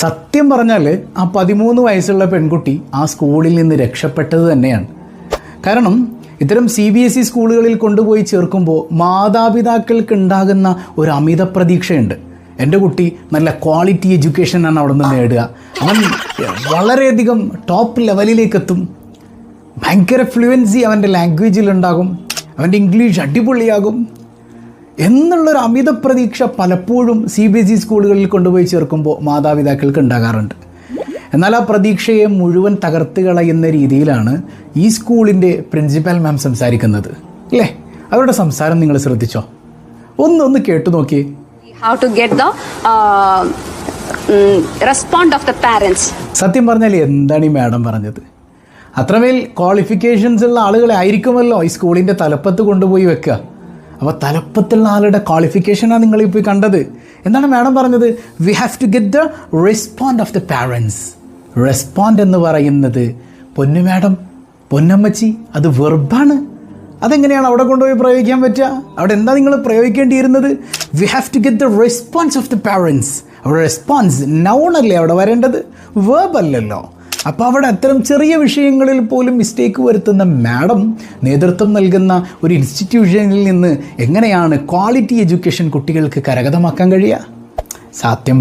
സത്യം പറഞ്ഞാൽ ആ പതിമൂന്ന് വയസ്സുള്ള പെൺകുട്ടി ആ സ്കൂളിൽ നിന്ന് രക്ഷപ്പെട്ടത് തന്നെയാണ്. കാരണം ഇത്തരം സി ബി എസ് ഇ സ്കൂളുകളിൽ കൊണ്ടുപോയി ചേർക്കുമ്പോൾ മാതാപിതാക്കൾക്ക് ഉണ്ടാകുന്ന ഒരു അമിത പ്രതീക്ഷയുണ്ട്. എന്റെ കുട്ടി നല്ല ക്വാളിറ്റി എഡ്യൂക്കേഷനാണ് അവിടെ നിന്ന് നേടുക. അവൻ വളരെയധികം ടോപ്പ് ലെവലിലേക്ക് എത്തും ഭയങ്കര ഫ്ലുവൻസി അവന്റെ ലാംഗ്വേജിലുണ്ടാകും. അവന്റെ ഇംഗ്ലീഷ് അടിപൊളിയാകും. എന്നുള്ളൊരു അമിത പ്രതീക്ഷ പലപ്പോഴും സി ബി എസ് ഇ സ്കൂളുകളിൽ കൊണ്ടുപോയി ചേർക്കുമ്പോൾ മാതാപിതാക്കൾക്ക് ഉണ്ടാകാറുണ്ട്. എന്നാൽ ആ പ്രതീക്ഷയെ മുഴുവൻ തകർത്ത് കളയുന്ന രീതിയിലാണ് ഈ സ്കൂളിന്റെ പ്രിൻസിപ്പൽ മാം സംസാരിക്കുന്നത്. അല്ലേ? അവരുടെ സംസാരം നിങ്ങൾ ശ്രദ്ധിച്ചോ? ഒന്നൊന്ന് ഒന്ന് കേട്ടു നോക്കി how to get the respond of the parents സത്യം പറഞ്ഞാൽ എന്താണ് ഈ മാഡം പറഞ്ഞത്? അത്രമേൽ ക്വാളിഫിക്കേഷൻസ് ഉള്ള ആളുകളെ ആയിരിക്കുമല്ലോ ഈ സ്കൂളിന്റെ തലപ്പത്ത് കൊണ്ടുപോയി വെക്കുക. അപ്പോൾ തലപ്പത്തുള്ള ആളുടെ ക്വാളിഫിക്കേഷനാണ് നിങ്ങൾ ഇപ്പോൾ കണ്ടത്. എന്താണ് മാഡം പറഞ്ഞത്? We have to get the respond of the parents respond എന്ന് പറയുന്നത് പൊന്നു മാഡം പൊന്നമ്മച്ചി അത് വെർബാണ്. അതെങ്ങനെയാണ് അവിടെ കൊണ്ടുപോയി പ്രയോഗിക്കാൻ പറ്റുക? അവിടെ എന്താ നിങ്ങൾ പ്രയോഗിക്കേണ്ടിയിരുന്നത്? We have to get the response of the parents അവിടെ റെസ്പോൺസ് നൗൺ അല്ലേ അവിടെ വരേണ്ടത്? വേർബ് അപ്പോൾ അവിടെ അത്തരം ചെറിയ വിഷയങ്ങളിൽ പോലും മിസ്റ്റേക്ക് വരുത്തുന്ന മാഡം നേതൃത്വം നൽകുന്ന ഒരു ഇൻസ്റ്റിറ്റ്യൂഷനിൽ നിന്ന് എങ്ങനെയാണ് ക്വാളിറ്റി എഡ്യൂക്കേഷൻ കുട്ടികൾക്ക് കരഗതമാക്കാൻ കഴിയുക? സത്യം